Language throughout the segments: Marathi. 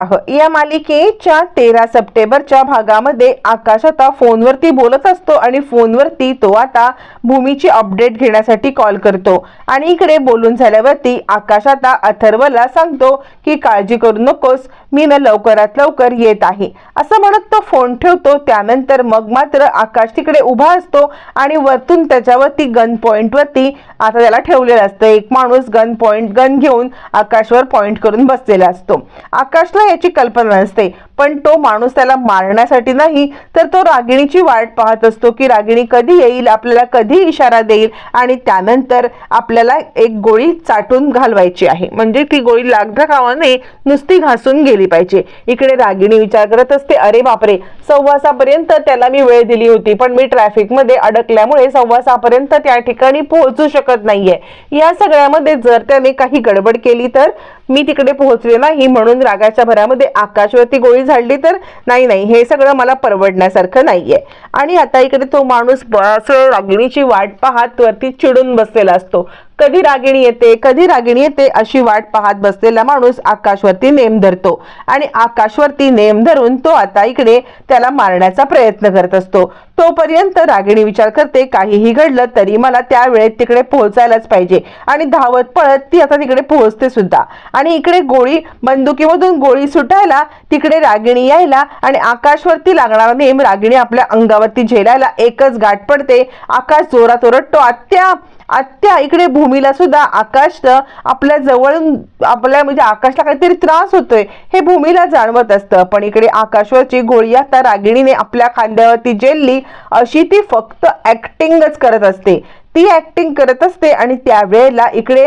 या मालिकेच्या तेरा सप्टेंबरच्या भागामध्ये आकाश आता फोनवरती बोलत असतो आणि फोनवरती तो आता भूमीची अपडेट घेण्यासाठी कॉल करतो. आणि इकडे बोलून झाल्यावरती आकाश आता अथर्वला सांगतो की काळजी करू नकोस मी ना लवकरात लवकर येत आहे. असं म्हणत तो फोन ठेवतो त्यानंतर मग मात्र आकाश तिकडे उभा असतो आणि वरतून त्याच्यावरती गन पॉईंटवरती आता त्याला ठेवलेलं असतं. एक माणूस गन पॉईंट गन घेऊन आकाशवर पॉईंट करून बसलेला असतो. आकाशला याची कल्पना नसते. पण तो माणूस त्याला मारण्यासाठी नाही तर तो रागिणीची वाट पाहत असतो की रागिणी कधी येईल आपल्याला कधी इशारा देईल आणि त्यानंतर आपल्याला एक गोळी चाटून घालवायची आहे. म्हणजे ती गोळी लागता कामाने नुसती घासून गेली पाहिजे. इकडे रागिणी विचार करत असते अरे बापरे सव्वासापर्यंत त्याला मी वेळ दिली होती पण मी ट्रॅफिकमध्ये अडकल्यामुळे सव्वासापर्यंत त्या ठिकाणी पोहोचू शकत नाहीये. या सगळ्यामध्ये जर त्याने काही गडबड केली तर मी तिकडे पोहोचले नाही म्हणून रागाच्या भरामध्ये आकाशवरती गोळी झाडली तर नाही नाही हे सगळं मला परवडण्यासारखं नाहीये. आणि आता इकडे तो माणूस असं रागिणीची वाट पाहत वरती चिडून बसलेला असतो. कधी रागिणी येते कधी रागिणी येते अशी वाट पाहत बसलेला माणूस आकाशवरती नेम धरतो. आणि आकाशवरती नेम धरून तो आता इकडे त्याला मारण्याचा प्रयत्न करत असतो. तोपर्यंत रागिणी विचार करते काहीही घडलं तरी मला त्यावेळेत तिकडे पोहोचायलाच पाहिजे. आणि धावत पळत ती आता तिकडे पोहोचते सुद्धा. आणि इकडे गोळी बंदुकीमधून गोळी सुटायला तिकडे रागिणी यायला आणि आकाशवरती लागणारा नेम रागिणी आपल्या अंगावरती झेलायला एकच गाठ पडते. आकाश जोरात ओरडतो आत्या आत्या इकडे भू भूमीला सुद्धा आकाश आपल्या जवळून आपल्या म्हणजे आकाशला काहीतरी त्रास होतोय हे भूमीला जाणवत असतं. पण इकडे आकाशवरची गोळी आता रागिणीने आपल्या खांद्यावरती जेलली अशी ती फक्त ऍक्टिंगच करत असते. ती ऍक्टिंग करत असते आणि त्यावेळेला इकडे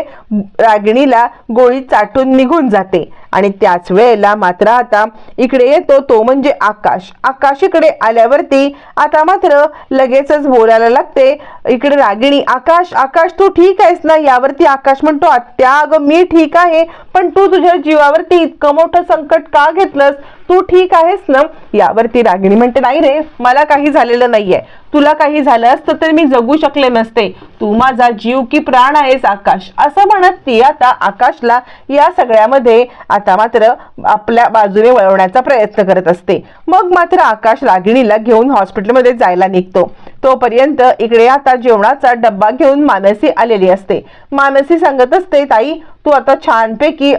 रागिणीला गोळी चाटून निघून जाते. आणि त्याच वेळेला मात्र आता इकडे येतो तो म्हणजे आकाश. आकाश इकडे आल्यावरती आता मात्र लगेचच बोलायला लागते. इकडे रागिणी आकाश आकाश तू ठीक आहेस ना? यावरती आकाश म्हणतो आत्या अगं मी ठीक आहे पण तू तुझ्या जीवावरती इतकं मोठं संकट का घेतलंस? तू ठीक आहेस ना? यावरती रागिणी म्हणते नाही रे मला काही झालेलं नाहीये. तुला काही झालं असतं तर मी जगू शकले नसते. तू माझा जीव की प्राण आहेस आकाश. असं म्हणत ती आता आकाशला या सगळ्यामध्ये आता मात्र आपल्या बाजूने वळवण्याचा प्रयत्न करत असते. मग मात्र आकाश रागिणीला घेऊन हॉस्पिटलमध्ये जायला निघतो. तोपर्यंत इकडे आता जेवणाचा डब्बा घेऊन मानसी आलेली असते. मानसी सांगत असते ताई तू आता छानपैकी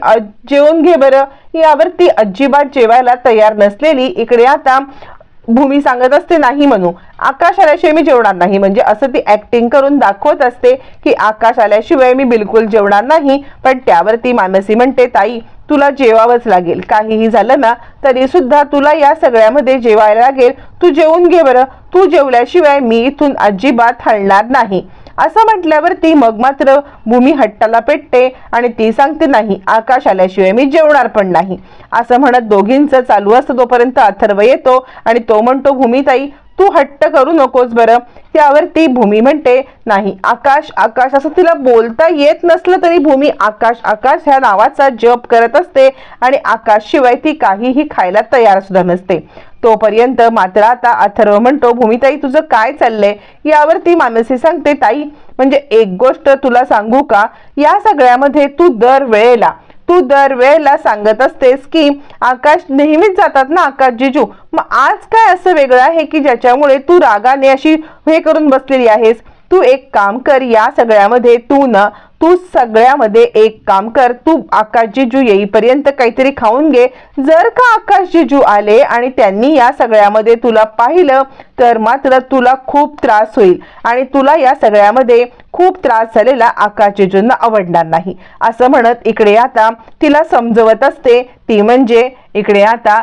जेवून घे बरं. यावरती अजिबात जेवायला तयार नसलेली इकडे आता भूमी सांगत असते नाही म्हणू. आकाश आल्याशिवाय मी जेवणार नाही. म्हणजे असं ती ऍक्टिंग करून दाखवत असते की आकाश आल्याशिवाय मी बिलकुल जेवणार नाही. पण त्यावर ती मानसी म्हणते ताई तुला जेवावंच लागेल. काहीही झालं ना तरी सुद्धा तुला या सगळ्यामध्ये जेवायला लागेल. तू जेवून घे बरं. तू जेवल्याशिवाय मी इथून अजिबात हलणार नाही. असं म्हटल्यावरती मग मात्र भूमी हट्टाला पेटते आणि ती सांगते नाही आकाश आल्याशिवाय मी जेवणार पण नाही. असं म्हणत दोघींचं चालू असतं तोपर्यंत अथर्व येतो आणि तो म्हणतो भूमीताई तू हट्ट करू नकोस बरं. त्यावर ती भूमी म्हणते नाही आकाश आकाश असं तिला बोलता येत नसलं तरी भूमी आकाश आकाश ह्या नावाचा जप करत असते आणि आकाश शिवाय ती काहीही खायला तयार सुद्धा नसते. तोपर्यंत मात्र आता अथर्व म्हणतो भूमिताई तुझं काय चाललंय? यावर ती मानसी सांगते ताई म्हणजे एक गोष्ट तुला सांगू का? या सगळ्यामध्ये तू दर वेळेला तू दर वेळेला सांगत असतेस की आकाश नेहमीच जातात ना आकाश जिजू? मग आज काय असं वेगळं आहे की ज्याच्यामुळे तू रागाने अशी हे करून बसलेली आहेस? तू एक काम कर या सगळ्यामध्ये तू ना तू सगळ्यामध्ये एक काम कर. तू आकाश जिजू येईपर्यंत काहीतरी खाऊन घे. जर का आकाश जिजू आले आणि त्यांनी या सगळ्यामध्ये तुला पाहिलं तर मात्र तुला खूप त्रास होईल. आणि तुला या सगळ्यामध्ये खूप त्रास झालेला आकाश जिजूंना आवडणार नाही. असं म्हणत इकडे आता तिला समजवत असते ती म्हणजे इकडे आता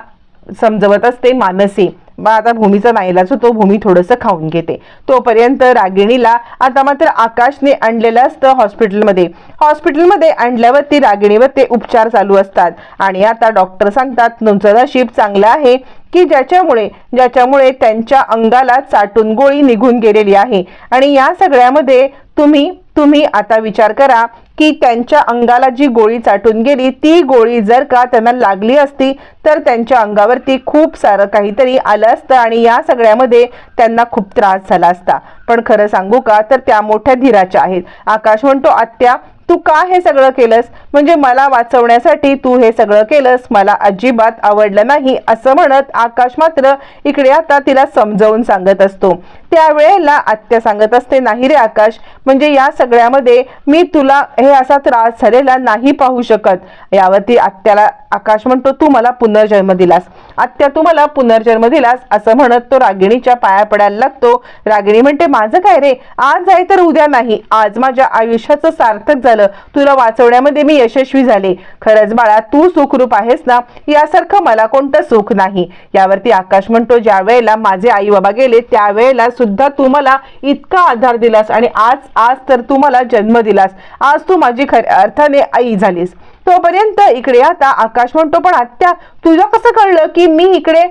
समजवत असते मानसी. मग आता भूमीचा नाईलाज होतो भूमी थोडंसं खाऊन घेते. तोपर्यंत रागिणीला आता मात्र आकाशने आणलेलं असतं हॉस्पिटलमध्ये. हॉस्पिटलमध्ये आणल्यावरती रागिणीवर ते उपचार चालू असतात. आणि आता डॉक्टर सांगतात तुमचं नशीब चांगलं आहे की ज्याच्यामुळे ज्याच्यामुळे त्यांच्या अंगाला चाटून गोळी निघून गेलेली आहे. आणि या सगळ्यामध्ये तुम्ही तुम्ही आता विचार करा की त्यांच्या अंगाला जी गोळी चाटून गेली ती गोळी जर का त्यांना लागली असती तर त्यांच्या अंगावरती खूप सारं काहीतरी आलं असतं आणि या सगळ्यामध्ये त्यांना खूप त्रास झाला असता. पण खरं सांगू का? तर त्या मोठ्या धीराच्या आहेत. आकाश म्हणतो आत्या तू का हे सगळं केलंस? म्हणजे मला वाचवण्यासाठी तू हे सगळं केलंस. मला अजिबात आवडलं नाही असं म्हणत आकाश मात्र इकडे आता तिला समजावून सांगत असतो. त्यावेळेला आत्या सांगत असते नाही रे आकाश म्हणजे या सगळ्यामध्ये मी तुला हे असा त्रास झालेला नाही पाहू शकत. यावरती आत्याला आकाश म्हणतो तू मला पुनर्जन्म दिलास. आत्या तू मला पुनर्जन्म दिलास? असं म्हणत तो रागिणीच्या पाया पडायला लागतो. रागिणी म्हणते माझं काय रे? आज आहे तर उद्या नाही. आज माझ्या आयुष्याचं सार्थक झालं तुला वाचवण्यामध्ये मी यशस्वी झाले. खरंच बाळा तू सुखरूप आहेस ना? यासारखं मला कोणतं सुख नाही. यावरती आकाश म्हणतो ज्या वेळेला माझे आई बाबा गेले त्यावेळेला सुद्धा तू मला इतका आधार दिलास आणि आज आज तर तू मला जन्म दिलास. आज तू माझी खऱ्या अर्थाने आई झालीस. तोपर्यंत इकडे आता आकाश म्हणतो पण आत्या तुझं कसं कळलं की मी इकडे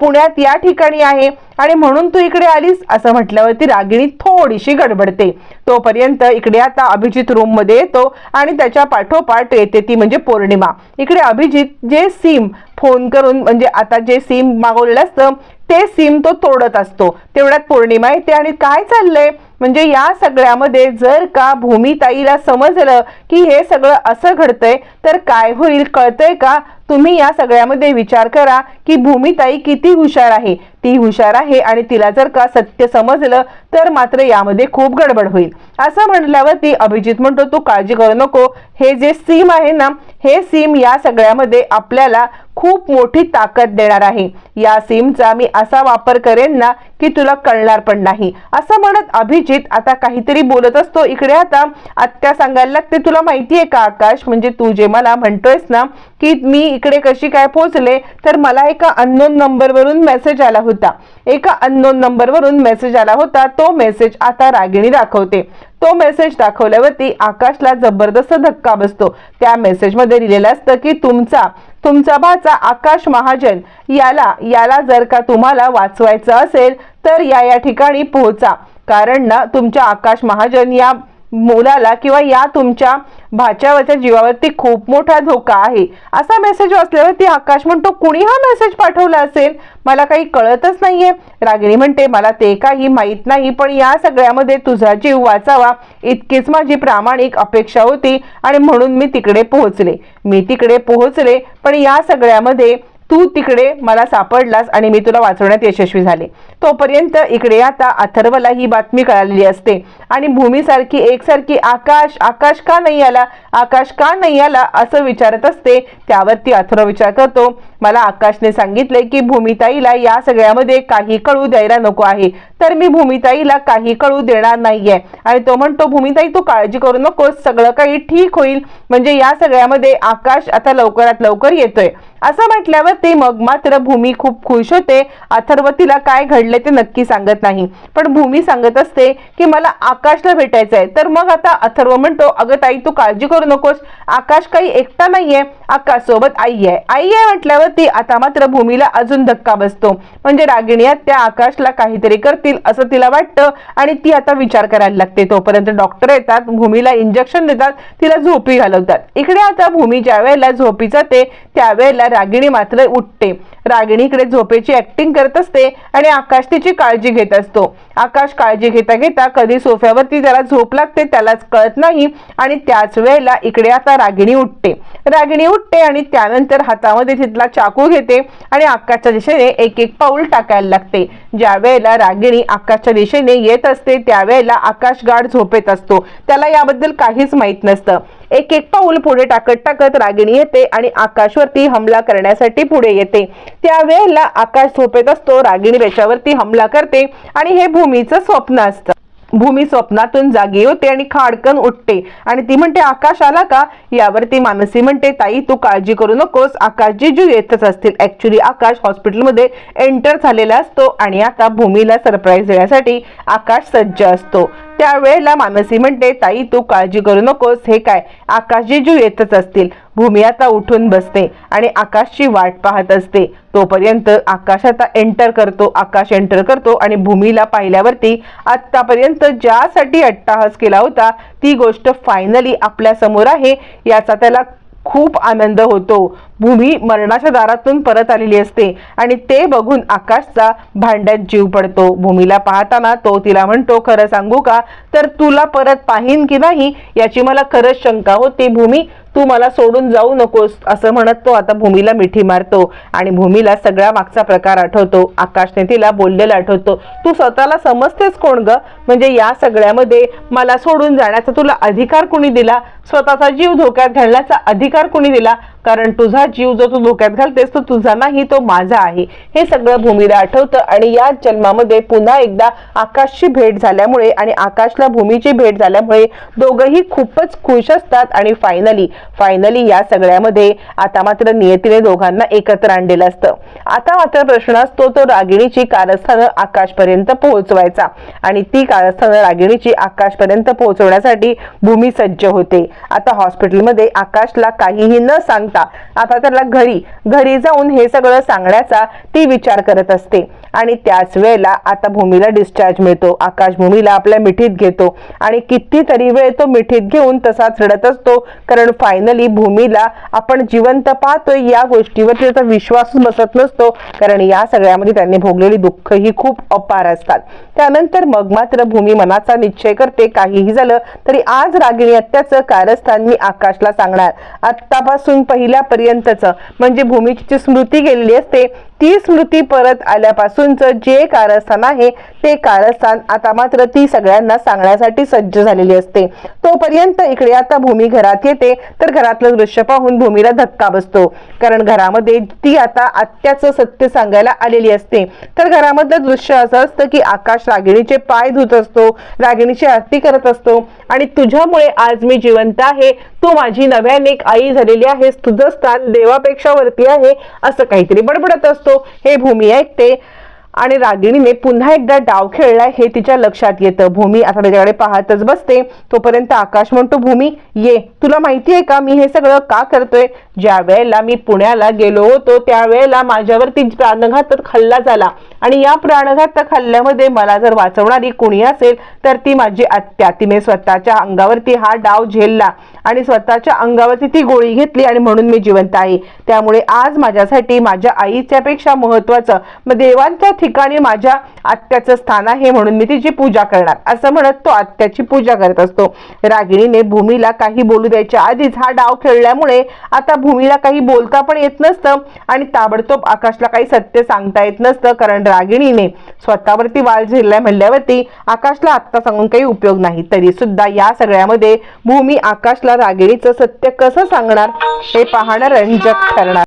पुण्यात या ठिकाणी आहे आणि म्हणून तू इकडे आलीस? असं म्हटल्यावरती रागिणी थोडीशी गडबडते. तोपर्यंत इकडे आता अभिजित रूममध्ये येतो आणि त्याच्या पाठोपाठ येते ती म्हणजे पौर्णिमा. इकडे अभिजित जे सिम फोन करून म्हणजे आता जे सिम मागवलेलं असतं ते सिम तो तोडत असतो. तेवढ्यात पौर्णिमा येते आणि काय चाललंय? म्हणजे या सगळ्यामध्ये जर का भूमिताईला समजलं की हे सगळं असं घडतंय तर काय होईल कळतंय का? तुम्ही या सगळ्यामध्ये विचार करा की भूमिताई किती हुशार आहे. ती हुशार आहे आणि तिला जर का सत्य समजलं तर मात्र यामध्ये खूप गडबड होईल. असं म्हटल्यावरती अभिजित म्हणतो तू काळजी करू नको. हे जे सीम आहे ना हे सीम या सगळ्यामध्ये आपल्याला खूप मोठी ताकद देणार आहे. या सिमचा मी असा वापर करेन ना की तुला कळणार पण नाही. असं म्हणत अभिजित आता काहीतरी बोलत असतो. इकडे आता आत्या सांगायला लागते तुला माहिती आहे का आकाश? म्हणजे तू जे मला म्हणतोयस ना की मी इकडे कशी काय पोहोचले तर मला एका अननोन नंबरवरून मेसेज आला होता. एका अननोन नंबरवरून मेसेज आला होता. तो मेसेज आता रागिणी दाखवते. तो मेसेज दाखवल्यावरती आकाशला जबरदस्त धक्का बसतो. त्या मेसेजमध्ये लिहिलेलं असतं की तुमचा तुमचा भाचा आकाश महाजन याला याला जर का तुम्हाला वाचवायचं असेल तर या या ठिकाणी पोहोचा. कारण ना तुमच्या आकाश महाजन या मुलाला किंवा या तुमच्या भाच्यावरच्या जीवावरती खूप मोठा धोका आहे. असा मेसेज वाचल्यावरती आकाश म्हणतो कुणी हा मेसेज पाठवला असेल? मला काही कळतच नाहीये. रागिणी म्हणते मला ते काही माहीत नाही पण या सगळ्यामध्ये तुझा जीव वाचावा. इतकीच माझी प्रामाणिक अपेक्षा होती आणि म्हणून मी तिकडे पोहोचले. मी तिकडे पोहोचले पण या सगळ्यामध्ये तू तिकडे मला सापडलास आणि मी तुला वाचवण्यात यशस्वी झाले. तोपर्यंत इकडे आता अथर्वला ही बातमी कळालेली असते. आणि भूमीसारखी एकसारखी आकाश आकाश का नाही आला? आकाश का नाही आला? असं विचारत असते. त्यावरती अथर्व विचार करतो. मला आकाशने सांगितले की भूमिताईला या सगळ्यामध्ये काही कळू द्यायला नको आहे. तर मी भूमिताईला काही कळू देणार नाहीये. आणि तो म्हणतो भूमिताई तू काळजी करू नकोस. सगळं काही ठीक होईल. म्हणजे या सगळ्यामध्ये आकाश आता लवकरात लवकर येतोय. असं म्हटल्यावर ते मग मात्र भूमी खूप खुश होते. अथर्व तिला काय घडले ते नक्की सांगत नाही. पण भूमी सांगत असते की मला आकाशला भेटायचं आहे तर मग आता अथर्व म्हणतो अगं ताई तू काळजी करू नकोस. आकाश काही एकटा नाहीये. आकाश सोबत आई आहे. आई आहे म्हटल्यावर म्हटल्यावरती आता मात्र भूमीला अजून धक्का बसतो. म्हणजे रागिणी त्या आकाशला काहीतरी करतील असं तिला वाटतं आणि ती आता विचार करायला लागते. तोपर्यंत डॉक्टर येतात भूमीला इंजेक्शन देतात तिला झोपी घालवतात. इकडे आता भूमी ज्या वेळेला झोपी जाते त्यावेळेला रागिणी मात्र उठते. रागिणी इकडे झोपेची ऍक्टिंग करत असते आणि आकाश तिची काळजी घेत असतो. आकाश काळजी घेता घेता कधी सोफ्यावरती त्याला झोप लागते त्यालाच कळत नाही आणि त्याच वेळेला इकडे आता रागिणी उठते. रागिणी उठते आणि त्यानंतर हातामध्ये तिथला चाकू घेते आणि आकाशच्या दिशेने एक एक पाऊल टाकायला लागते. ज्या वेळेला रागिणी आकाशच्या दिशेने येत असते त्यावेळेला आकाश गाढ झोपेत असतो. त्याला याबद्दल काहीच माहीत नसतं. एक एक पाऊल पुढे टाकत टाकत रागिणी येते आणि आकाशवरती हमला करण्यासाठी पुढे येते. त्यावेळेला आकाश झोपेत असतो रागिणी त्याच्यावरती हमला करते आणि हे भूमीचं स्वप्न असतं. भूमी स्वप्नातून जागी होते आणि खाडकन उठते. आणि ती म्हणते आकाश आला का? यावरती मानसी म्हणते ताई तू काळजी करू नकोस. आकाश जिजू येतच असतील. ऍक्च्युली आकाश हॉस्पिटलमध्ये एंटर झालेला असतो आणि आता भूमीला सरप्राईज देण्यासाठी आकाश सज्ज असतो. त्यावेळेला मानसी म्हणते ताई तू काळजी करू नकोस. हे काय? आकाशजीजू येतच असतील. भूमी आता उठून बसते आणि आकाशची वाट पाहत असते. तोपर्यंत आकाश आता एंटर करतो. आकाश एंटर करतो आणि भूमीला पाहिल्यावरती आतापर्यंत ज्यासाठी अट्टाहास केला होता ती गोष्ट फायनली आपल्यासमोर आहे. याचा त्याला खूप आनंद होतो. भूमी मरणाच्या दारातून परत आलेली असते आणि ते बघून आकाशचा भांड्यात जीव पडतो. भूमीला पाहताना तो तिला म्हणतो खरं सांगू का? तर तुला परत पाहीन की नाही? याची मला खरंच शंका होती. भूमी तू मला सोडून जाऊ नकोस असं म्हणत तो आता भूमीला मिठी मारतो आणि भूमीला सगळा मागचा प्रकार आठवतो. आकाशने तिला बोललेला आठवतो. तू स्वतःला समजतेस कोण ग? म्हणजे या सगळ्यामध्ये मला सोडून जाण्याचा तुला अधिकार कुणी दिला? स्वतःचा जीव धोक्यात घालण्याचा अधिकार कुणी दिला? कारण तुझा जीव जो तू धोक्यात घालतेस तो तुझा नाही तो माझा आहे. हे सगळं भूमीला आठवतं आणि या जन्मामध्ये पुन्हा एकदा आकाशची भेट झाल्यामुळे आणि आकाशला भूमीची भेट झाल्यामुळे दोघंही खूपच खुश असतात आणि फायनली फायनली या सगळ्यामध्ये आता मात्र नियतीने दोघांना एकत्र आणलेलं असतं. आता मात्र प्रश्न असतो तो रागिणीची कारस्थानं आकाशपर्यंत पोहोचवायचा. आणि ती कारस्थानं रागिणीची आकाशपर्यंत पोहोचवण्यासाठी भूमी सज्ज होते. आता हॉस्पिटलमध्ये आकाशला काहीही न सांगता आता त्याला घरी घरी जाऊन हे सगळं सांगण्याचा ती विचार करत असते. आणि त्याच वेळेला आता भूमीला डिस्चार्ज मिळतो. आकाश भूमीला आपल्या मिठीत घेतो. आणि कितीतरी वेळ तो मिठीत घेऊन तसाच रडत असतो. कारण फायनली भूमीला आपण जिवंत पाहतोय या गोष्टीवर त्याचा विश्वासच बसत नसतो. कारण या सगळ्यामध्ये त्यांनी भोगलेली दुःख ही खूप अपार असतात. त्यानंतर मग मात्र भूमी मनाचा निश्चय करते. काहीही झालं तरी आज रागिणी हत्याचं कारस्थान मी आकाशला सांगणार. आत्तापासून पहिल्यापर्यंतच. म्हणजे भूमीची जी स्मृती गेलेली असते ती स्मृती परत आल्यापासून वस्तूंचं जे कारस्थान आहे ते कारस्थान आता मात्र ती सगळ्यांना सांगण्यासाठी सज्ज झालेली असते. तोपर्यंत इकडे आता भूमी घरात येते तर घरातलं दृश्य पाहून भूमीला धक्का बसतो. कारण घरामध्ये ती आता आत्याचं सत्य सांगायला आलेली असते. तर घरामधलं दृश्य असं असतं की आकाश रागिणीचे पाय धुत असतो रागिणीची आरती करत असतो. आणि तुझ्यामुळे आज मी जिवंत आहे तू माझी नव्याने आई झालेली आहेस तुझं स्थान देवापेक्षा वरती आहे असं काहीतरी बडबडत असतो. हे भूमी ऐकते. आणि रागिणीने पुन्हा एकदा डाव खेळलाय हे तिच्या लक्षात येतं. भूमी आता त्याच्याकडे पाहतच बसते. तोपर्यंत आकाश म्हणतो भूमी ये. तुला माहिती आहे का मी हे सगळं का करतोय? ज्या वेळेला मी पुण्याला गेलो होतो त्यावेळेला माझ्यावरती प्राणघातक हल्ला झाला. आणि या प्राणघातक हल्ल्यामध्ये मला जर वाचवणारी कुणी असेल तर ती माझी आत्या. तिने स्वतःच्या अंगावरती हा डाव झेलला आणि स्वतःच्या अंगावरती ती गोळी घेतली आणि म्हणून मी जिवंत आहे. त्यामुळे आज माझ्यासाठी माझ्या आईच्यापेक्षा महत्वाचं मग देवांच्या ठिकाणी माझ्या आत्याचं स्थान आहे म्हणून मी तिची पूजा करणार. असं म्हणत तो आत्याची पूजा करत असतो. रागिणीने भूमीला काही बोलू द्यायच्या आधीच हा डाव खेळल्यामुळे आता भूमीला काही बोलता पण येत नसतं आणि ताबडतोब आकाशला काही सत्य सांगता येत नसतं कारण रागिणीने स्वतःवरती वाल झिरलाय म्हणल्यावरती आकाशला आत्ता सांगून काही उपयोग नाही. तरी सुद्धा या सगळ्यामध्ये भूमी आकाशला रागिणीचं सत्य कसं सांगणार हे पाहणं रंजक ठरणार.